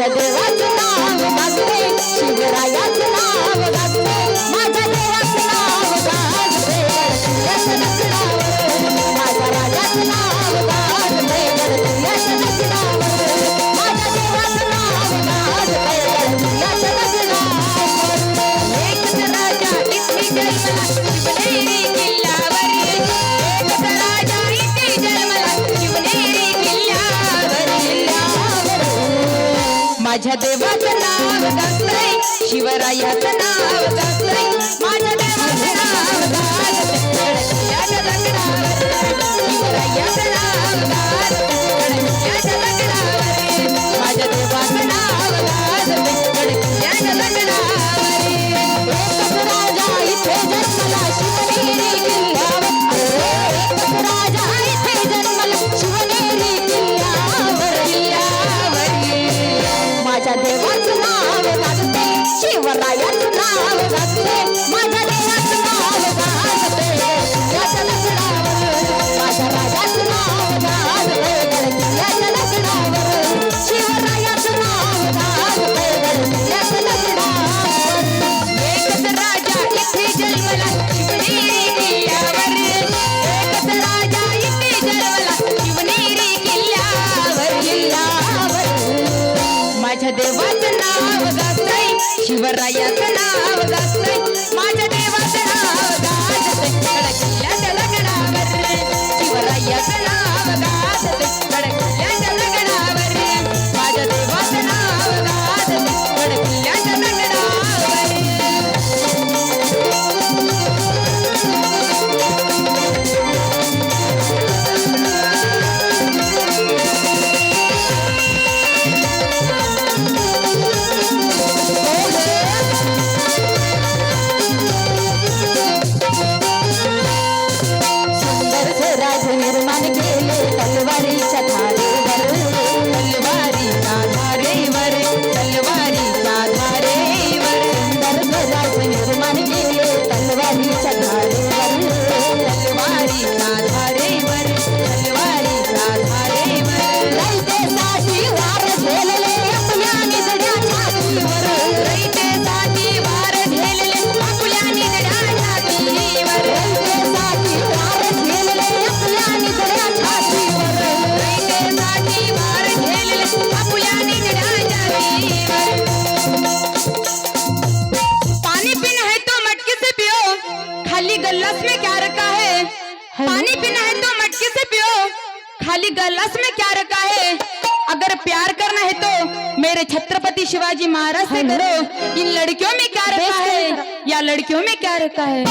Chandra. माझ्या देवाचं नाव दसरे शिवरायाचं नाव दसरे माझ्या देवाचं नाव दसरे शिवरायाचं नाव दसरे i Yeah, they're माझ्या देवाचं नाव गासताय शिवरायाचं नाव गासताय माझ्या देवाचं गलस में क्या रखा है? अगर प्यार करना है तो मेरे छत्रपति शिवाजी महाराज से करो इन लड़कियों में क्या रखा है? या लड़कियों में क्या रखा है?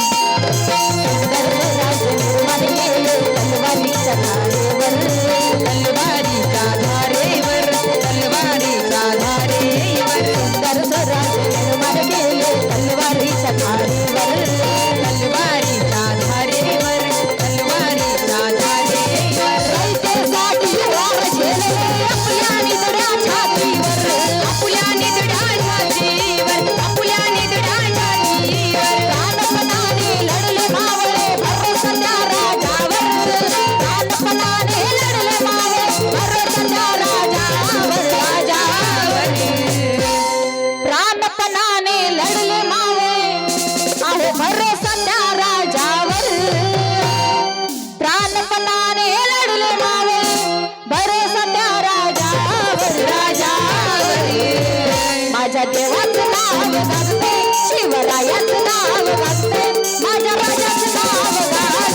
नाव गाजते. शिवरायाच नाव गाजते. माझ्या राजाच नाव गाजते.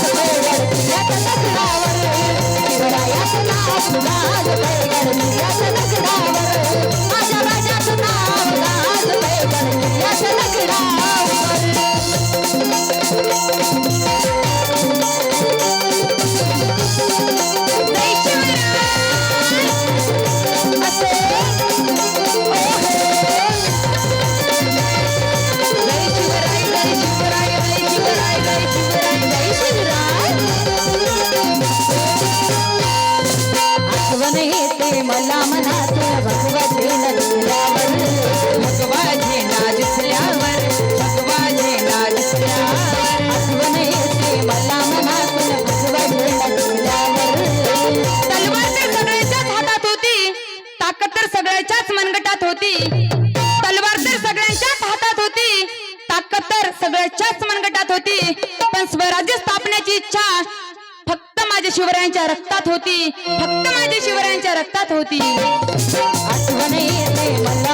शिवरायाच नाव गाजते. भगवते मला भगवती नदी शिवरायांच्या रक्तात होती. फक्त माझ्या शिवरायांच्या रक्तात होती. आठवण येते मला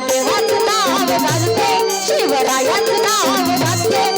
शिवरायात नाव भजते शिवरायात नाव भजते